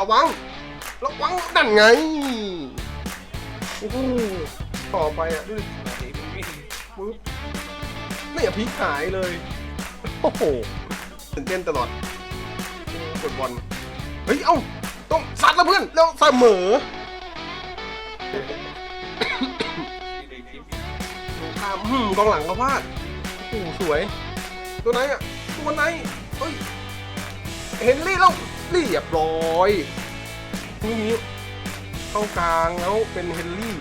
ระวัง ระวังนั่นไงโอ้โหต่อไปอะดูดิปึ๊บนี่อย่าพลิกหายเลยโอ้โหตื่นเต้นตลอดกดบอลเฮ้ยเอ้าต้องซัดแล้วเพื่อนแล้วเสมอทำหืมกองหลังก็พลาดโอ้โหสวย ตัวไหนอะตัวไหนเฮ้ยเห็นลี่แล้ว เรียบร้อยนี่นี้เข้ากลางแล้วเป็นเฮนรี่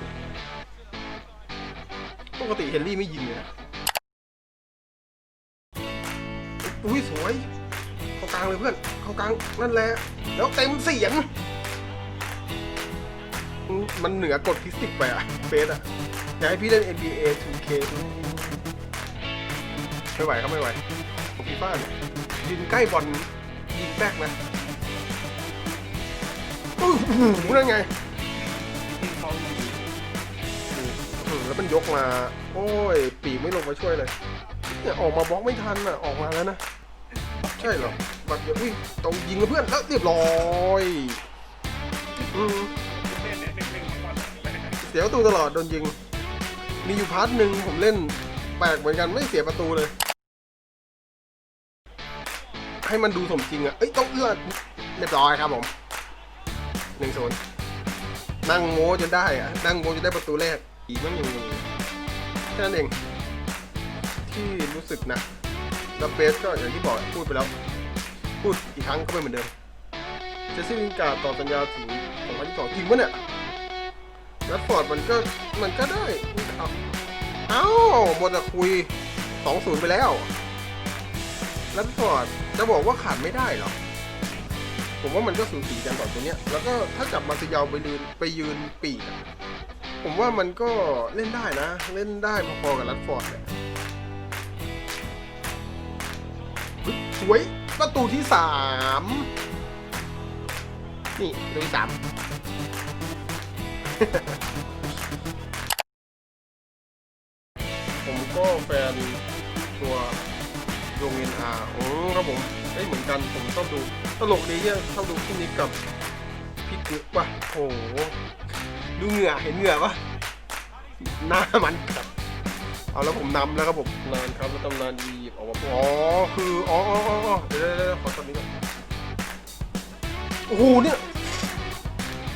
ปกติเฮนรี่ไม่ยิงเลยนะอุ้ยสวย เข้ากลางเลยเพื่อน เข้ากลางนั่นแหละ แล้วเต็มเสียง มันเหนือกดฟิสิกส์ไปอะเฟสอะอยากให้พี่เล่น NBA 2K ไม่ไหวครับไม่ไหวผมฟีฟ่าเนี่ยยืนใกล้บอลยิงแบกนะ อ้โหนั่นไงอืมแล้วมันยกมา โอ้ย ปีกไม่ลงมาช่วยเลยเนี่ยออกมาบล็อกไม่ทันอะ ออกมาแล้วนะ ใช่เหรอ บัดเดี๋ยวอุ้ยต้องยิงแล้วเพื่อนแล้วเรียบร้อยอืมเสียประตูตลอดโดนยิง มีอยู่พาร์ทหนึ่งผมเล่นแปลกเหมือนกันไม่เสียประตูเลย ให้มันดูสมจริงอะเอ้ยต้องเอื้อเรียบร้อยครับผม หนึ่งศูนย์นั่งโม้จนได้อะนั่งโม้จนได้ประตูแรก อีกมันยังแค่นั้นเอง ที่รู้สึกนะแล้วเบสก็อย่างที่บอกพูดไปแล้ว พูดอีกครั้งก็ไม่เหมือนเดิมเจสซี่ลินการ์ดต่อสัญญาถึง2022จริงปะเนี่ยแรดฟอร์ดมันก็มันก็ได้ เอาเอ้าหมดแต่คุย 2-0 ไปแล้วแรดฟอร์ดจะบอกว่าขาดไม่ได้หรอ ผมว่ามันก็สูสีกันต่อตัวเนี้ย แล้วก็ถ้าจับมาซิยาวไปยืนไปยืนปีกผมว่ามันก็เล่นได้นะ เล่นได้พอๆกับแรดฟอร์ดเนี่ยสวยประตูที่สามนี่ประตูที่สามผมก็แฟนตัวโรงเรียนอาโอ้ครับผม ได้ยเหมือนกันผมชอบดูตลกดีเนี่ยชอบดูพี่นิกกับพี่กึกป่ะโอ้โหดูเหงื่อเห็นเหงื่อปะหน้ามันครับเอาแล้วผมนำแล้วครับผมนานครับแล้วตำนานอียิปต์ออกมาอ๋อคืออ๋ออ๋ออ๋ออ๋อเดี๋ยวเดี๋ยวเดี๋ยวขอตอนนี้ก่อนโอ้โหเนี่ย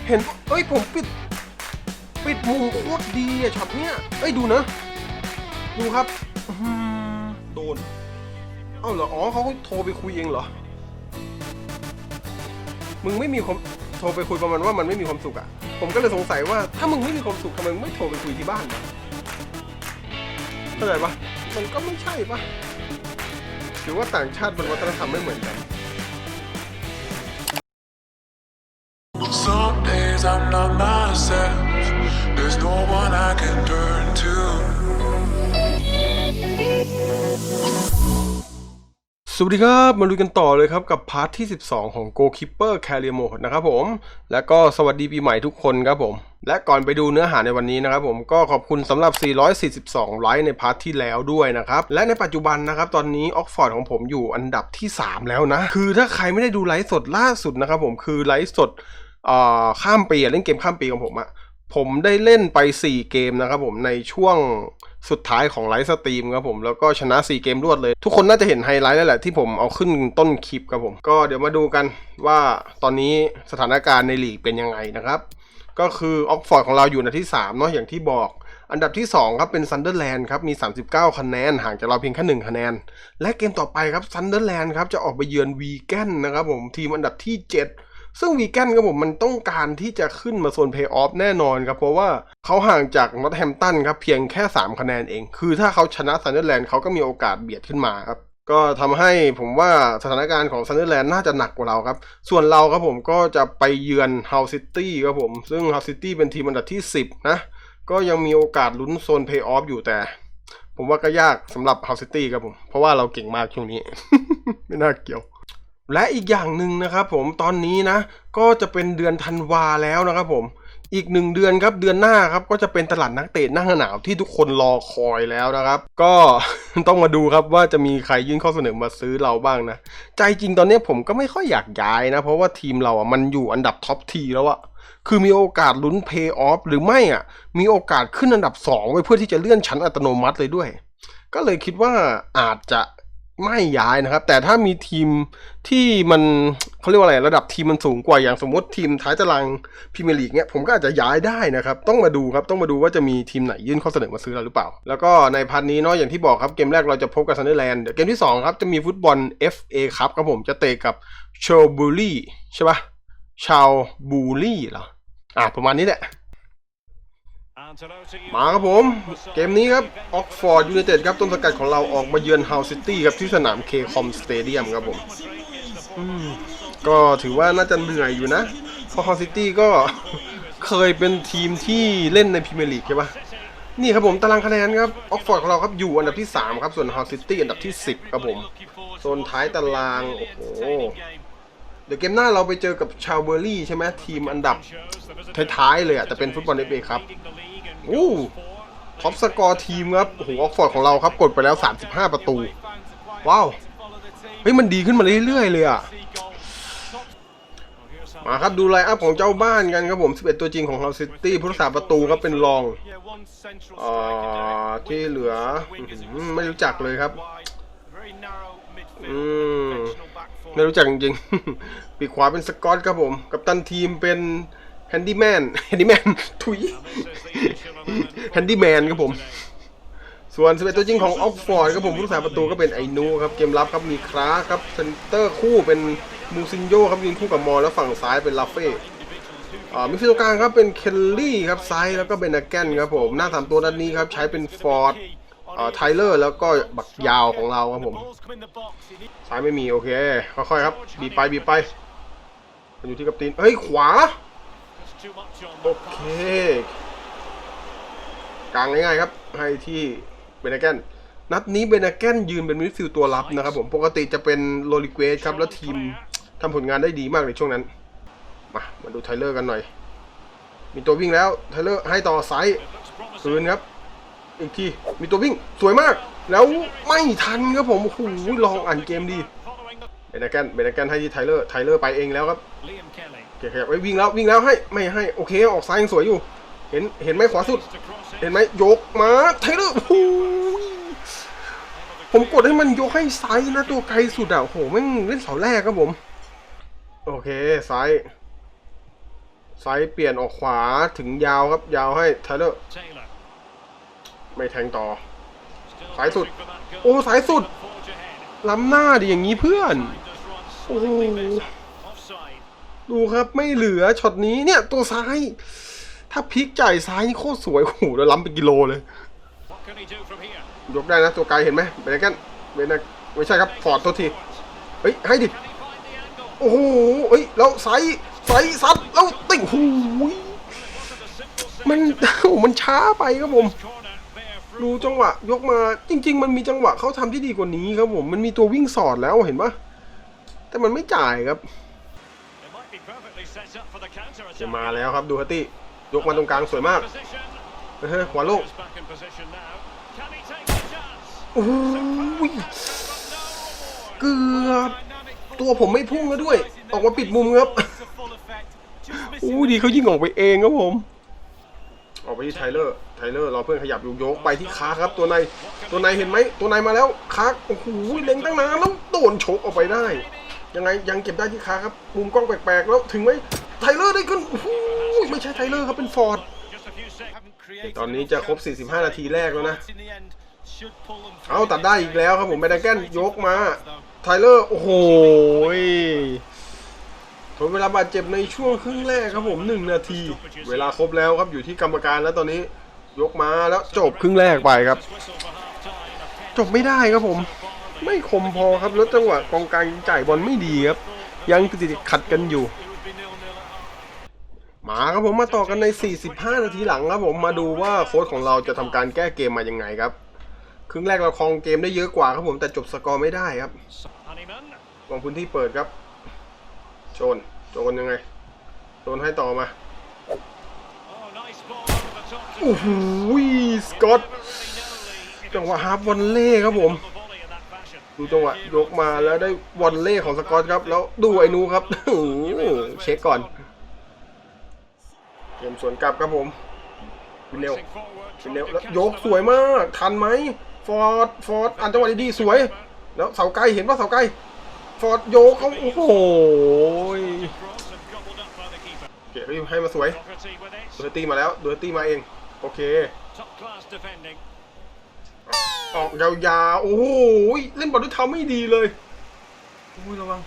เห็นปะเอ้ยผมปิด ปิดมุมโคตรดีอะช็อตเนี้ยเอ้ยดูนะ ดูครับอื้อหือโดน เอ้าเหรอ อ๋อเขาโทรไปคุยเองเหรอ มึงไม่มีความโทรไปคุยประมาณว่ามันไม่มีความสุขอะผมก็เลยสงสัยว่าถ้ามึงไม่มีความสุขทำไมมึงไม่โทรไปคุยที่บ้านวะเข้าใจปะมันก็ไม่ใช่ปะหรือว่าต่างชาติบนวัฒนธรรมไม่เหมือนกัน สวัสดีครับ มาลุยกันต่อเลยครับ กับพาร์ทที่ 12 ของ Goalkeeper Career Mode นะครับผม แล้วก็สวัสดีปีใหม่ทุกคนครับผม และก่อนไปดูเนื้อหาในวันนี้นะครับผมก็ขอบคุณสำหรับ 442 ไลค์ในพาร์ทที่แล้วด้วยนะครับ และในปัจจุบันนะครับ ตอนนี้ออกฟอร์ดของผมอยู่อันดับที่ 3 แล้วนะ คือถ้าใครไม่ได้ดูไลฟ์สดล่าสุดนะครับผมคือไลฟ์สดข้ามปีเล่นเกมข้ามปีของผมอะผมได้เล่นไป 4 เกมนะครับผมในช่วง สุดท้ายของไลฟ์สตรีมครับผมแล้วก็ชนะ 4 เกมรวดเลย ทุกคนน่าจะเห็นไฮไลท์แล้วแหละที่ผมเอาขึ้นต้นคลิปครับผม ก็เดี๋ยวมาดูกันว่าตอนนี้สถานการณ์ในลีกเป็นยังไงนะครับ ก็คือออกฟอร์ดของเราอยู่อันที่3เนาะอย่างที่บอก อันดับที่ 2 ครับเป็นซันเดอร์แลนด์ครับมี 39 คะแนนห่างจากเราเพียงแค่1คะแนน และเกมต่อไปครับซันเดอร์แลนด์ครับจะออกไปเยือนวีแกนนะครับผมทีมอันดับที่ 7 ซึ่งวีแกนครับผมมันต้องการที่จะขึ้นมาโซนเพย์ออฟแน่นอนครับ เพราะว่าเขาห่างจากนอตแฮมตันครับเพียงแค่ 3 คะแนนเอง คือถ้าเขาชนะซันเดอร์แลนด์เขาก็มีโอกาสเบียดขึ้นมาครับก็ทำให้ผมว่าสถานการณ์ของซันเดอร์แลนด์น่าจะหนักกว่าเราครับ ส่วนเราครับผมก็จะไปเยือนเฮาซิตี้ครับผม ซึ่งเฮาซิตี้เป็นทีมอันดับที่ 10 นะ ก็ยังมีโอกาสลุ้นโซนเพย์ออฟอยู่แต่ ผมว่าก็ยากสำหรับเฮาซิตี้ครับผม เพราะว่าเราเก่งมากช่วงนี้ ไม่น่าเกี่ยว และอีกอย่างหนึ่งนะครับผมตอนนี้นะ ก็จะเป็นเดือนธันวาแล้วนะครับผมอีกหนึ่งเดือนครับเดือนหน้าครับก็จะเป็นตลาดนักเตะหน้าหนาวที่ทุกคนรอคอยแล้วนะครับ ก็ต้องมาดูครับว่าจะมีใครยื่นข้อเสนอมาซื้อเราบ้างนะ ใจจริงตอนนี้ผมก็ไม่ค่อยอยากย้ายนะ เพราะว่าทีมเราอะมันอยู่อันดับท็อปทีแล้วอะคือมีโอกาสลุ้นเพย์ออฟหรือไม่อะมีโอกาสขึ้นอันดับ 2 ไว้เพื่อที่จะเลื่อนชั้นอัตโนมัติเลยด้วย ก็เลยคิดว่าอาจจะ ไม่ย้ายนะครับ แต่ถ้ามีทีมที่มันเขาเรียกว่าอะไรระดับทีมมันสูงกว่าอย่างสมมติทีมท้ายตารางพรีเมียร์ลีกเนี่ยผมก็อาจจะย้ายได้นะครับ ต้องมาดูครับต้องมาดูว่าจะมีทีมไหนยื่นข้อเสนอมาซื้อเราหรือเปล่า แล้วก็ในพาร์ทนี้เนาะอย่างที่บอกครับเกมแรกเราจะพบกับซันเดอร์แลนด์เดี๋ยวเกมที่สองครับจะมีฟุตบอล FA ครับครับผมจะเตะกับเชลบูรี่ใช่ปะชาวบูรี่เหรออะประมาณนี้แหละ มาครับผม เกมนี้ครับออกฟอร์ดยูไนเต็ดครับต้นสกัดของเราออกมาเยือนเฮาซิตี้ครับที่สนามเคคอมสเตเดียมครับผมมก็ถือว่าน่าจะเหนื่อยอยู่นะ เพราะเฮาซิตี้ก็เคยเป็นทีมที่เล่นในพรีเมียร์ลีกใช่ปะนี่ครับผมตารางคะแนนครับออกฟอร์ดของเราครับอยู่อันดับที่ 3 ครับ ส่วนเฮาซิตี้อันดับที่ 10 ครับผมโซนท้ายตาราง โอ้โห เดี๋ยวเกมหน้าเราไปเจอกับชาวเบอร์รี่ใช่ไหมทีมอันดับท้ายๆเลยอะแต่เป็นฟุตบอลเอฟเอครับ อู้ท็อปสกอร์ทีมครับโอ้โหออกฟอร์ดของเราครับกดไปแล้ว 35 ประตู ว้าว เฮ้ย มันดีขึ้นมาเรื่อยๆเลยอะมาครับดูไลน์อัพของเจ้าบ้านกันครับผม 11 ตัวจริงของเราซิตี้ผู้รักษาประตูครับเป็นรองอ่าที่เหลืออื้อหือไม่รู้จักเลยครับอืมไม่รู้จักจริงๆ ปีกขวาเป็นสกอตครับผม กับตันทีมเป็น แฮนดี้แมนแฮนดี้แมนถุยแฮนดี้แมนครับผม ส่วน11ตัวจริงของออกฟอร์ดครับผมผู้รักษาประตูก็เป็นไอนูครับเกมรับครับมีคราครับเซนเตอร์คู่เป็นมูซินโยครับยืนคู่กับมอลแล้วฝั่งซ้ายเป็นลาเฟ่อ่ามิดฟิลด์กลางครับเป็นเคลลี่ครับซ้ายแล้วก็เป็นนาแกนครับผมหน้าสามตัวด้านนี้ครับใช้เป็นฟอร์ดอ่าไทเลอร์แล้วก็บักยาวของเราครับผมซ้ายไม่มีโอเคค่อยๆครับบีไปบีไปมันอยู่ที่กัปตันเฮ้ยขวา โอเคกลางง่ายๆครับ ให้ที่เบนาแกนนัดนี้เบนาแกนยืนเป็นมิดฟิลด์ตัวรับนะครับผมปกติจะเป็นโรลิเกสครับ แล้วทีมทำผลงานได้ดีมากในช่วงนั้น มามาดูไทเลอร์กันหน่อย มีตัววิ่งแล้วไทเลอร์ให้ต่อไซส์คืนครับ อีกที มีตัววิ่งสวยมาก แล้วไม่ทันครับผมโอ้โหลองอ่านเกมดีเบนาแกนเบนาแกนให้ที่ไทเลอร์ไทเลอร์ไปเองแล้วครับ โอเคครับไว้วิ่งแล้ววิ่งแล้วให้ไม่ให้โอเคออกซ้ายยังสวยอยู่ เห็นเห็นไหมขวาสุด เห็นไหมยกมาเทเลอร์ผมกดให้มันยกให้ซ้ายนะตัวไกลสุดอะโอ้โหแม่งเล่นเสาแรกครับผม โอเคซ้ายซ้ายเปลี่ยนออกขวาถึงยาวครับยาวให้เทเลอร์ไม่แทงต่อสายสุด โอ้สายสุดล้ำหน้าดิอย่างนี้เพื่อน โอ้ ดูครับไม่เหลือช็อตนี้เนี่ยตัวซ้าย ถ้าพลิกจ่ายซ้ายนี่โคตรสวยโอ้โหแล้วล้ำเป็นกิโลเลย ยกได้นะตัวไกลเห็นไหมเบรกันเบนไม่ใช่ครับฟอร์ดตัวทีเฮ้ยให้ดิโอ้โหเฮ้ยแล้วไซส์ไซส์ซัดแล้วติ่งหูยมันโอ้โหมันช้าไปครับผมดูจังหวะ ยกมาจริง ๆ มันมีจังหวะเขาทำที่ดีกว่านี้ครับผมมันมีตัววิ่งสอดแล้วเห็นปะแต่มันไม่จ่ายครับ จะมาแล้วครับดูฮัตตี้ยกมาตรงกลางสวยมากเฮ้ยขวาโลกโอ้ยเกือบตัวผมไม่พุ่งแล้วด้วย ออกมาปิดมุมครับอู้ดีเขายิงออกไปเองครับผม ออกไปที่ไทเลอร์ไทเลอร์รอเพื่อนขยับอยู่ยกไปที่คาครับ ตัวในตัวในเห็นไหมตัวในมาแล้วคาโอ้โหเล็งตั้งนานแล้วโดนชกออกไปได้ ยังไงยังเก็บได้ที่คาครับมุมกล้องแปลกๆแล้วถึงไหมไทเลอร์ได้ขึ้นโอ้โหไม่ใช่ไทเลอร์ครับเป็นฟอร์ดตอนนี้จะครบ 45 นาทีแรกแล้วนะ เอาตัดได้อีกแล้วครับผมแมดแกนยกมาไทเลอร์โอ้โหทนเวลาบาดเจ็บในช่วงครึ่งแรกครับผม 1 นาที เวลาครบแล้วครับอยู่ที่กรรมการแล้วตอนนี้ยกมาแล้วจบครึ่งแรกไปครับ จบไม่ได้ครับผม ไม่คมพอครับแล้วจังหวะกองกลางจ่ายบอลไม่ดีครับ ยังติดขัดกันอยู่ มาครับผมมาต่อกันใน 45 นาทีหลังครับผมมาดูว่าโค้ชของเราจะทำการแก้เกมมายังไงครับ ครึ่งแรกเราครองเกมได้เยอะกว่าครับผมแต่จบสกอร์ไม่ได้ครับวางพื้นที่เปิดครับ โจนโจนยังไง โจนให้ต่อมาโอ้โหสกอตจังหวะฮาร์ฟวอลเล่ครับผม ดูจังหวะยกมาแล้วได้วอลเล่ของสกอตครับ แล้วดูไอ้นูครับเช็คก่อนเกมสวนกลับครับผมวินเนลวินเนลแล้วยกสวยมาก ทันไหมฟอร์ดฟอร์ดอ่านจังหวะดีๆสวย แล้วเสาไกลเห็นว่าเสาไกลฟอร์ดโยกเขาโอ้โหเก๋ก็อยู่ให้มาสวยดูเตตี้มาแล้วดูเตตี้มาเอง โอเค ออกยาวๆ โอ้โหเล่นบอลด้วยเท้าไม่ดีเลยโอ้ยระวัง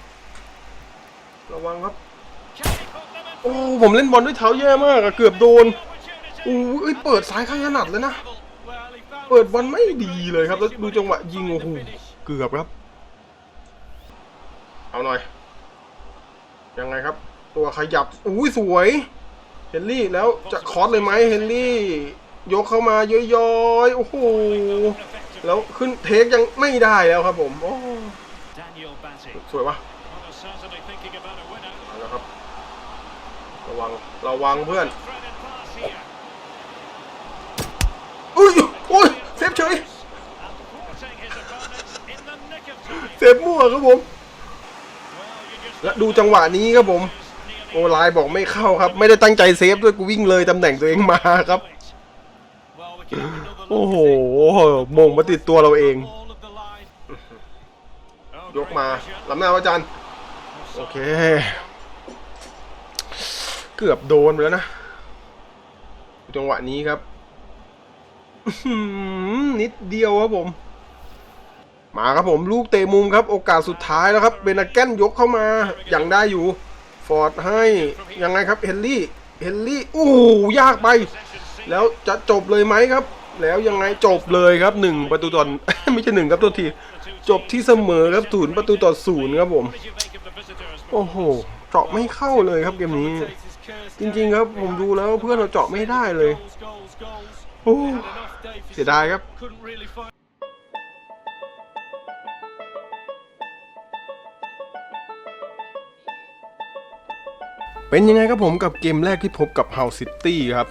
ระวังครับ โอ้ผมเล่นบอลด้วยเท้าแย่มากอะเกือบโดนโอ้ยเอ้ยเปิดซ้ายข้างถนัดเลยนะ เปิดบอลไม่ดีเลยครับ แล้วดูจังหวะยิงโอ้โหเกือบครับ เอาหน่อย ยังไงครับ ตัวขยับอุ้ยสวย เฮนรี่แล้วจะคอสเลยไหมเฮนรี่ ยกเข้ามาย้อยๆ โอ้โห แล้วขึ้นเทคยังไม่ได้แล้วครับผมโอ้สวยวะเอาละครับ ระวัง ระวังเพื่อนอุ้ยโอ้ยเซฟเฉยเซฟมั่วครับผม และดูจังหวะนี้ครับผม โอไลน์บอกไม่เข้าครับ ไม่ได้ตั้งใจเซฟด้วยกูวิ่งเลยตำแหน่งตัวเองมาครับ โอ้โหมงมาติดตัวเราเอง ยกมาลำหน้าพระจันทร์โอเค เกือบโดนไปแล้วนะ จังหวะนี้ครับ นิดเดียวครับผม มาครับผมลูกเตะมุมครับ โอกาสสุดท้ายแล้วครับเบนาแกนยกเข้ามา อย่างได้อยู่ ฟอร์ดให้ ยังไงครับ เฮนรี่ เฮนรี่ โอ้ยากไป แล้วจะจบเลยไหมครับ แล้วยังไงจบเลยครับหนึ่งประตูต่อไม่ใช่หนึ่งครับตัวทีจบที่เสมอครับศูนย์ประตูต่อศูนย์ครับผม โอ้โหเจาะไม่เข้าเลยครับเกมนี้ จริงๆครับผมดูแล้วเพื่อนเราเจาะไม่ได้เลยโอ้เสียดายครับเป็นยังไงครับผมกับเกมแรกที่พบกับ House City ครับ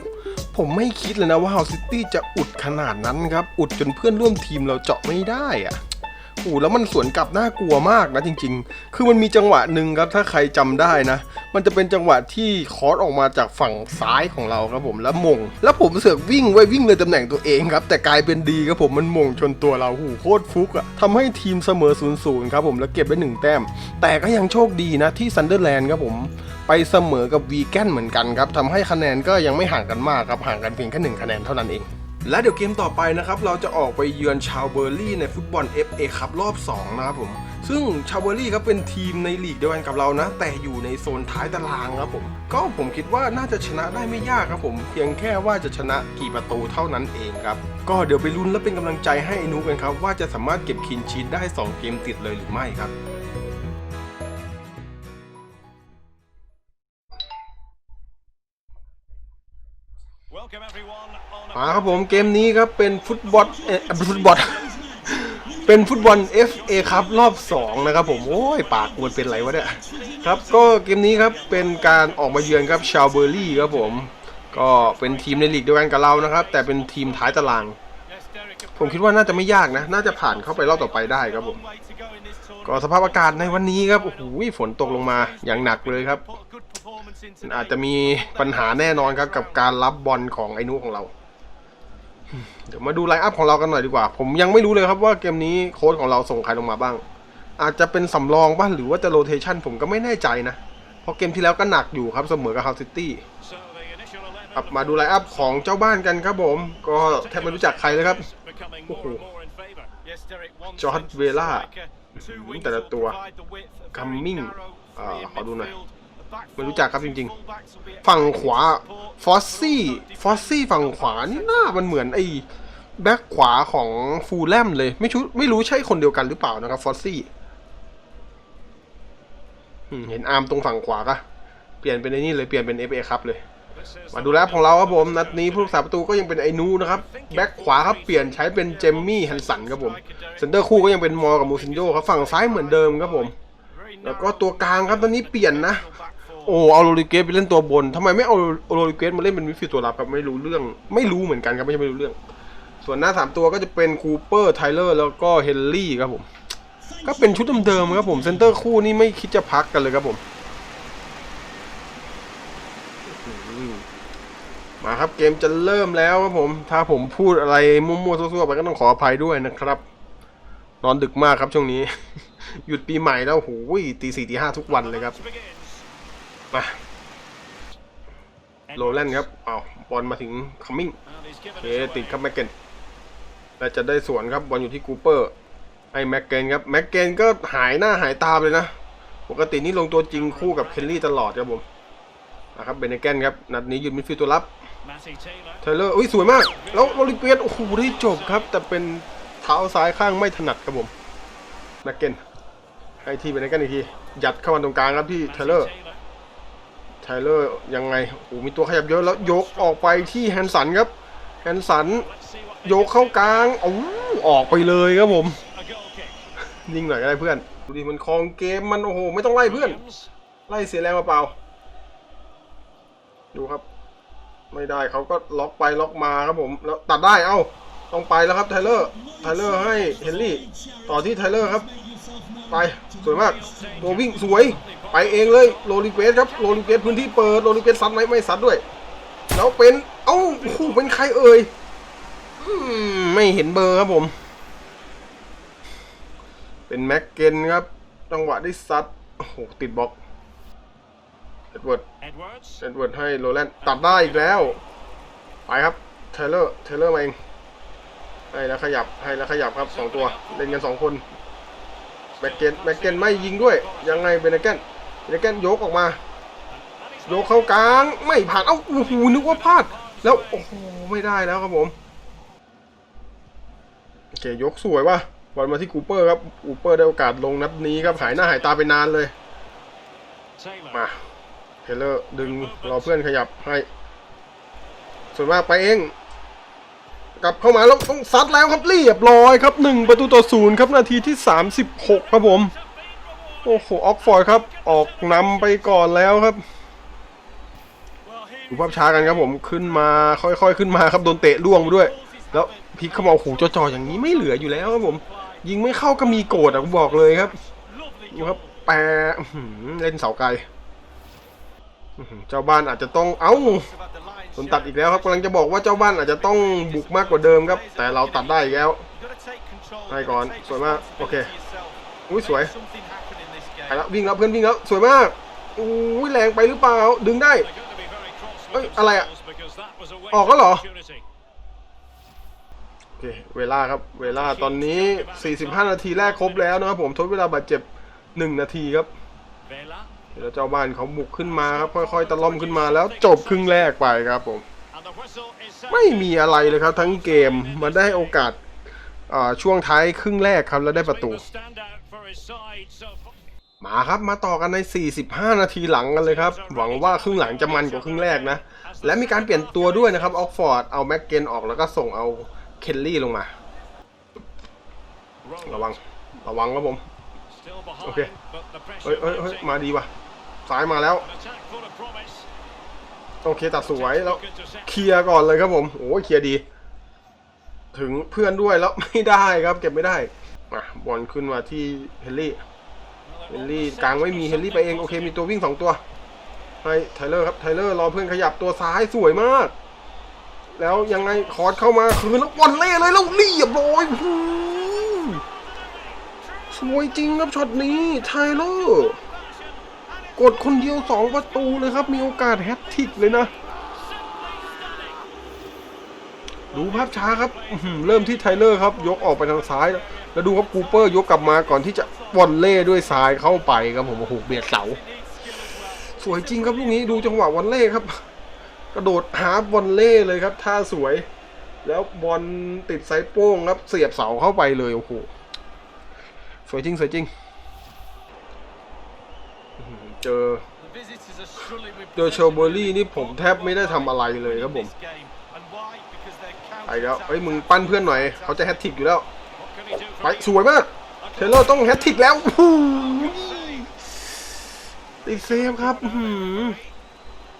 ผมไม่คิดเลยนะว่า House City จะอุดขนาดนั้นครับ อุดจนเพื่อนร่วมทีมเราเจาะไม่ได้อะโอ้แล้วมันสวนกลับน่ากลัวมากนะจริง ๆ คือมันมีจังหวะหนึ่งครับถ้าใครจำได้นะ มันจะเป็นจังหวะที่คอร์สออกมาจากฝั่งซ้ายของเราครับผมแล้วมง แล้วผมเสือกวิ่งไว้วิ่งเลยตำแหน่งตัวเองครับ แต่กลายเป็นดีครับผมมันมงชนตัวเราหูโคตรฟุกอะทำให้ทีมเสมอ0ูนย์ครับผมแล้วเก็บได้หนึ่งแต้ม แต่ก็ยังโชคดีนะที่ซันเดอร์แลนด์ครับผม ไปเสมอกับวีแกนเหมือนกันครับทำให้คะแนนก็ยังไม่ห่างกันมากครับห่างกันเพียงแค่หนึ่งคะแนนเท่านั้นเองและเดี๋ยวเกมต่อไปนะครับเราจะออกไปเยือนชาวเบอร์ลี่ในฟุตบอล FA ครับรอบ 2 นะครับผม ซึ่งชาวเบอร์ลี่ครับเป็นทีมในลีกเดียวกันกับเรานะ แต่อยู่ในโซนท้ายตารางครับผม ก็ผมคิดว่าน่าจะชนะได้ไม่ยากครับผม เพียงแค่ว่าจะชนะกี่ประตูเท่านั้นเองครับ ก็เดี๋ยวไปลุ้นและเป็นกำลังใจให้ไอ้นุกันครับ ว่าจะสามารถเก็บคินชีตได้ 2 เกมติดเลยหรือไม่ครับ มาครับผมเกมนี้ครับเป็นฟุตบอลเอฟุตบอลเป็นฟุตบอล FA ครับรอบ 2 นะครับผม โอ้ย ปากกวนเป็นไรวะเนี่ย ครับ ก็เกมนี้ครับ เป็นการออกมาเยือนครับชาวเบอร์ลี่ครับผม ก็เป็นทีมในลีกเดียวกันกับเรานะครับ แต่เป็นทีมท้ายตาราง ผมคิดว่าน่าจะไม่ยากนะ น่าจะผ่านเข้าไปรอบต่อไปได้ครับผม ก็สภาพอากาศในวันนี้ครับโอ้โหฝนตกลงมาอย่างหนักเลยครับ อาจจะมีปัญหาแน่นอนครับกับการรับบอลของไอ้นุของเรา เดี๋ยวมาดูไลน์อัพของเรากันหน่อยดีกว่า ผมยังไม่รู้เลยครับว่าเกมนี้โค้ชของเราส่งใครลงมาบ้าง อาจจะเป็นสำรองบ้างหรือว่าจะโรเทชันผมก็ไม่แน่ใจนะเพราะเกมที่แล้วก็หนักอยู่ครับเสมอกับฮาวซิตี้ครับมาดูไลน์อัพของเจ้าบ้านกันครับผม ก็แทบไม่รู้จักใครเลยครับโอ้โหจอร์จเวล่า แต่ละตัวคัมมิ่งอ่าขอดูหน่อยไม่รู้จักครับจริงๆ ฝั่งขวาฟอสซี่ฟอสซี่ฝั่งขวานี่หน้ามันเหมือนไอ้แบ็คขวาของฟูลแลมเลย ไม่ชุไม่รู้ใช่คนเดียวกันหรือเปล่านะครับฟอสซี่เห็นอาร์มตรงฝั่งขวาก็เปลี่ยนเป็นไอ้นี่เลยเปลี่ยนเป็น FA ครับเลย มาดูแลของเราครับผมนัดนี้ผู้รักษาประตูก็ยังเป็นไอ้นูนะครับแบ็คขวาครับเปลี่ยนใช้เป็นเจมมี่ฮันสันครับผมเซนเตอร์คู่ก็ยังเป็นมอร์กับมูซินโญ่ครับฝั่งซ้ายเหมือนเดิมครับผม แล้วก็ตัวกลางครับตอนนี้เปลี่ยนนะ โอ้เอาโรลิเกสไปเล่นตัวบนทำไมไม่เอาโรลิเกสมาเล่นเป็นมิดฟิลด์ตัวรับครับไม่รู้เรื่องไม่รู้เหมือนกันครับไม่ใช่ไม่รู้เรื่อง ส่วนหน้าสามตัวก็จะเป็นคูเปอร์ไทเลอร์แล้วก็เฮนรี่ครับผมก็เป็นชุดเดิมๆครับผมเซนเตอร์คู่นี่ไม่คิดจะพักกันเลยครับผมอืม มาครับเกมจะเริ่มแล้วครับผม ถ้าผมพูดอะไรมั่วๆซั่วๆไปก็ต้องขออภัยด้วยนะครับ นอนดึกมากครับช่วงนี้ หยุดปีใหม่แล้วโหยตีสี่ตีห้าทุกวันเลยครับมาโรแลนด์ครับอ้าวบอลมาถึงคัมมิ่งเคติดครับแม็กเกนและจะได้สวนครับบอลอยู่ที่กูเปอร์ไอ้แม็กเกนครับแม็กเกนก็หายหน้าหายตาเลยนะปกตินี่ลงตัวจริงคู่กับเคนลี่ตลอดครับผมนะครับเบเนเกนครับนัดนี้ยืนมิดฟิลด์ตัวรับ เทเลอร์อุ้ยสวยมาก แล้วโรลิเกสโอ้โหได้จบครับ แต่เป็นเท้าซ้ายข้างไม่ถนัดครับผมแม็กเกนให้ทีเบเนเกนอีกที ยัดเข้ามาตรงกลางครับที่เทเลอร์ไทเลอร์ยังไงโอ้โหมีตัวขยับเยอะแล้วยกออกไปที่แฮนสันครับ แฮนสันยกเข้ากลางโอ้ออกไปเลยครับผม ยิงหน่อยก็ได้เพื่อน ดูดิมันคลองเกมมันโอ้โห ไม่ต้องไล่เพื่อน ไล่เสียแรงมาเปล่า ดูครับ ไม่ได้เขาก็ล็อกไปล็อกมาครับผมแล้วตัดได้เอ้าต้องไปแล้วครับไทเลอร์ไทเลอร์ให้เฮนรี่ต่อที่ไทเลอร์ครับไปสวยมากตัววิ่งสวยไปเองเลยโรลิเกสครับโรลิเกสพื้นที่เปิดโรลิเกสซัดไหมไม่ซัดด้วย แล้วเป็นเอ้าโอ้โหเป็นใครเอ่ยอืมไม่เห็นเบอร์ครับผม เป็นแม็กเกนครับจังหวะได้ซัดโอ้โหติดบล็อก เอ็ดเวิร์ดเอ็ดเวิร์ดให้โรแลนด์ตัดได้อีกแล้ว ไปครับเทเลอร์เทเลอร์มาเองให้แล้วขยับให้แล้วขยับครับสองตัวเล่นกันสองคนแม็กเกนแม็กเกนไม่ยิงด้วย ยังไงเบเนเกนเบเนเกนยกออกมา โยกเข้ากลางไม่ผ่านเอ้าโอ้โหนึกว่าพลาด แล้วโอ้โหไม่ได้แล้วครับผมโอเคยกสวยว่ะบอลมาที่คูเปอร์ครับคูเปอร์ได้โอกาสลงนัดนี้ครับหายหน้าหายตาไปนานเลยมา เทเลอร์ดึงรอเพื่อนขยับให้ ส่วนมากไปเอง กลับเข้ามาแล้วต้องซัดแล้วครับเรียบร้อยครับหนึ่งประตูต่อศูนย์ครับนาทีที่ 36 ครับผม โอ้โหออกฟอร์ดครับ ออกนำไปก่อนแล้วครับดูภาพช้ากันครับผมขึ้นมาค่อยๆ ขึ้นมาครับโดนเตะล่วงไปด้วย แล้วพลิกเข้ามาโอ้โหจ่อๆอย่างนี้ไม่เหลืออยู่แล้วครับผม ยิงไม่เข้าก็มีโกรธอะผมบอกเลยครับดูครับแปรเล่นเสาไกล เจ้าบ้านอาจจะต้องเอ้าโดนตัดอีกแล้วครับกำลังจะบอกว่าเจ้าบ้านอาจจะต้องบุกมากกว่าเดิมครับ แต่เราตัดได้อีกแล้วให้ก่อนสวยมากโอเคอุ้ยสวยไปแล้ววิ่งแล้วเพื่อนวิ่งแล้วสวยมากอุ้ยแรงไปหรือเปล่าดึงได้เอ้ยอะไรอะออกแล้วเหรอโอเคเวลาครับเวลาตอนนี้ 45 นาทีแรกครบแล้วนะครับผมทดเวลาบาดเจ็บ 1 นาทีครับ แล้วเจ้าบ้านเขาบุกขึ้นมาครับค่อยๆตะล่อมขึ้นมาแล้วจบครึ่งแรกไปครับผม ไม่มีอะไรเลยครับทั้งเกมมาได้โอกาสาช่วงท้ายครึ่งแรกครับแล้วได้ประตู มาครับมาต่อกันใน 45 นาทีหลังกันเลยครับ หวังว่าครึ่งหลังจะมันกว่าครึ่งแรกนะ และมีการเปลี่ยนตัวด้วยนะครับออกฟอร์ดเอาแม็กเกนออกแล้วก็ส่งเอาเคนลี่ลงมา ระวัง ระวังครับผม โอเค เฮ้ยเฮ้ยเฮ้ยมาดีว่ะ ซ้ายมาแล้วโอเคตัดสวยแล้วเคลียร์ก่อนเลยครับผมโอ้ยเคลียร์ดี ถึงเพื่อนด้วยแล้วไม่ได้ครับ เก็บไม่ได้มาบอลขึ้นมาที่เฮนรี่เฮนรี่กลางไม่มีเฮนรี่ไปเองโอเค มีตัววิ่งสองตัวให้ไทเลอร์ครับไทเลอร์รอเพื่อนขยับตัวซ้ายสวยมาก แล้วยังไงคอร์ดเข้ามาคืนแล้วบอลเล่เลยแล้วเรียบร้อยโอ้โหสวยจริงครับช็อตนี้ไทเลอร์ กดคนเดียวสองประตูเลยครับ มีโอกาสแฮตทริกเลยนะ ดูภาพช้าครับ เริ่มที่ไทเลอร์ครับ ยกออกไปทางซ้าย แล้วดูครับคูเปอร์ยกกลับมาก่อนที่จะวอลเล่ด้วยซ้ายเข้าไปครับผมโอ้โหเบียดเสา สวยจริงครับลูกนี้ดูจังหวะวอลเล่ครับ กระโดดหาบอลเล่เลยครับท่าสวย แล้วบอลติดไซส์โป้งครับเสียบเสาเข้าไปเลยโอ้โหสวยจริงสวยจริง เจอ เจอเชลเบอร์รี่นี่ผมแทบไม่ได้ทำอะไรเลยครับผมไปแล้วเฮ้ยมึงปั้นเพื่อนหน่อย เขาจะแฮตทิกอยู่แล้ว ไปสวยมาก เทเลอร์ต้องแฮตทิกแล้วติดเซฟครับ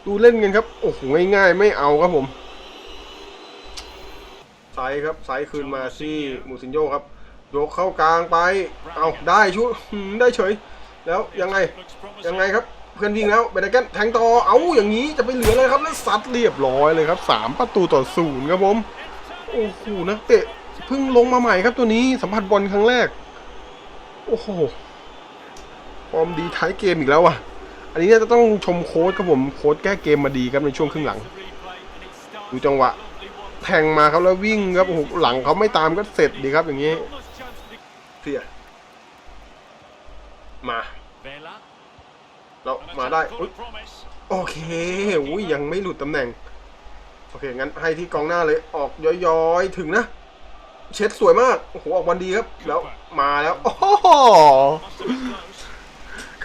ดูเล่นกันครับ โอ้โหง่ายๆ ไม่เอาครับผมไซส์ครับไซส์คืนมาที่มูซินโยครับ ยกเข้ากลางไป เอาได้ชุดได้เฉย แล้วยังไงยังไงครับเพื่อนวิ่งแล้วเบนเกนแทงต่อเอาอย่างนี้จะไปเหลืออะไรครับแล้วซัดเรียบร้อยเลยครับสามประตูต่อศูนย์ครับผมโอ้โหนักเตะเพิ่งลงมาใหม่ครับตัวนี้สัมผัสบอลครั้งแรก โอ้โหฟอร์มดีท้ายเกมอีกแล้วอะ อันนี้น่าจะต้องชมโค้ชครับผมโค้ชแก้เกมมาดีครับในช่วงครึ่งหลังดูจังหวะแทงมาครับแล้ววิ่งครับโอ้โหหลังเขาไม่ตามก็เสร็จดีครับอย่างนี้เสีย มาเรามาได้อุ๊ยโอเคอุ้ยยังไม่หลุดตำแหน่ง โอเค งั้นให้ที่กองหน้าเลยออกย้อยๆ ถึงนะ เช็ดสวยมาก โอ้โห ออกบอลดีครับ แล้วมาแล้ว โอ้โห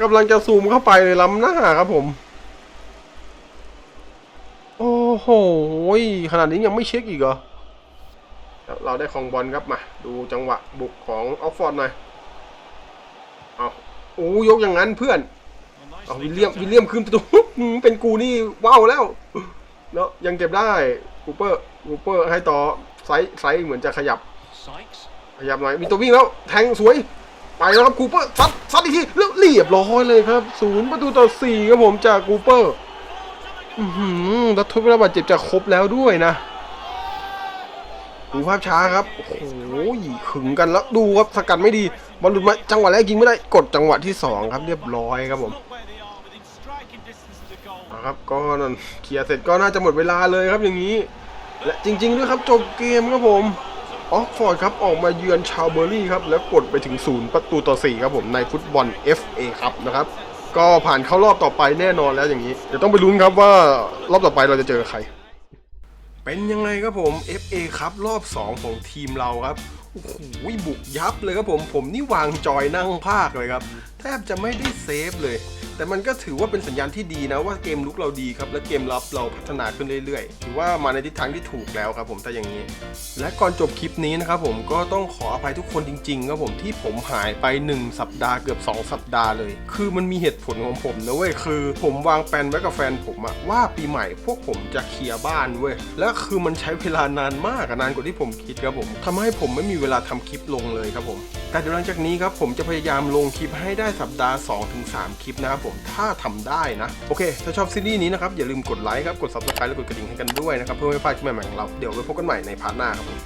กำลังจะซูมเข้าไปเลยล้ำหน้าครับผม โอ้โห ขนาดนี้ยังไม่เช็คอีกเหรอแล้วเราได้ของบอลครับมา ดูจังหวะบุกของออกฟอร์ดหน่อย เอา โอ้ยกอย่างนั้นเพื่อนเอาวิลเลียมวิลเลียมขึ้นประตูหืมเป็นกูนี่ว้าวแล้วแล้วยังเก็บได้กูเปอร์กูเปอร์ให้ต่อไซส์ไซส์เหมือนจะขยับ ขยับหน่อยมีตัววิ่งแล้วแทงสวยไปแล้วครับกูเปอร์ซัดซัดอีกทีแล้วเรียบร้อยเลยครับศูนย์ประตูต่อสี่ครับผมจากกูเปอร์อือหือแล้วทดเวลาบาดเจ็บจะครบแล้วด้วยนะ ดูภาพช้าครับโอ้โหขึงกันแล้วดูครับสกัดไม่ดีบอลหลุดมาจังหวะแรกยิงไม่ได้กดจังหวะที่สองครับเรียบร้อยครับผมนะครับก็นั่นเคลียร์เสร็จก็น่าจะหมดเวลาเลยครับอย่างนี้ และจริง ๆ ด้วยครับจบเกมครับผมออกฟอร์ดครับออกมาเยือนชาวเบอร์รี่ครับแล้วกดไปถึงศูนย์ประตูต่อ4ครับผมในฟุตบอล FA ครับนะครับก็ผ่านเข้ารอบต่อไปแน่นอนแล้วอย่างนี้เดี๋ยวต้องไปลุ้นครับว่ารอบต่อไปเราจะเจอใคร เป็นยังไงครับผม FA ครับรอบ 2 ของทีมเราครับ โอ้โหบุกยับเลยครับผม ผมนี่วางจอยนั่งภาคเลยครับแทบจะไม่ได้เซฟเลย แต่มันก็ถือว่าเป็นสัญญาณที่ดีนะว่าเกมลุกเราดีครับ และเกมรับเราพัฒนาขึ้นเรื่อยๆ ถือว่ามาในทิศทางที่ถูกแล้วครับผมถ้าอย่างนี้ และก่อนจบคลิปนี้นะครับผมก็ต้องขออภัยทุกคนจริงๆครับผมที่ผมหายไป 1 สัปดาห์เกือบ 2 สัปดาห์เลย คือมันมีเหตุผลของผมนะเว้ยคือผมวางแผนไว้กับแฟนผมอะว่าปีใหม่พวกผมจะเคลียร์บ้านเว้ยและคือมันใช้เวลานานมากอะนานกว่าที่ผมคิดครับผมทำให้ผมไม่มีเวลาทำคลิปลงเลยครับผม แต่เดี๋ยวหลังจากนี้ครับผมจะพยายามลงคลิปให้ได้สัปดาห์ 2-3 คลิปนะครับผมถ้าทำได้นะ โอเค ถ้าชอบซีรีส์นี้นะครับ อย่าลืมกดไลค์ครับ กด subscribe และกดกระดิ่งให้กันด้วยนะครับ เพื่อไม่พลาดคลิปใหม่ๆของเรา เดี๋ยวไว้พบกันใหม่ในพาร์ทหน้าครับผม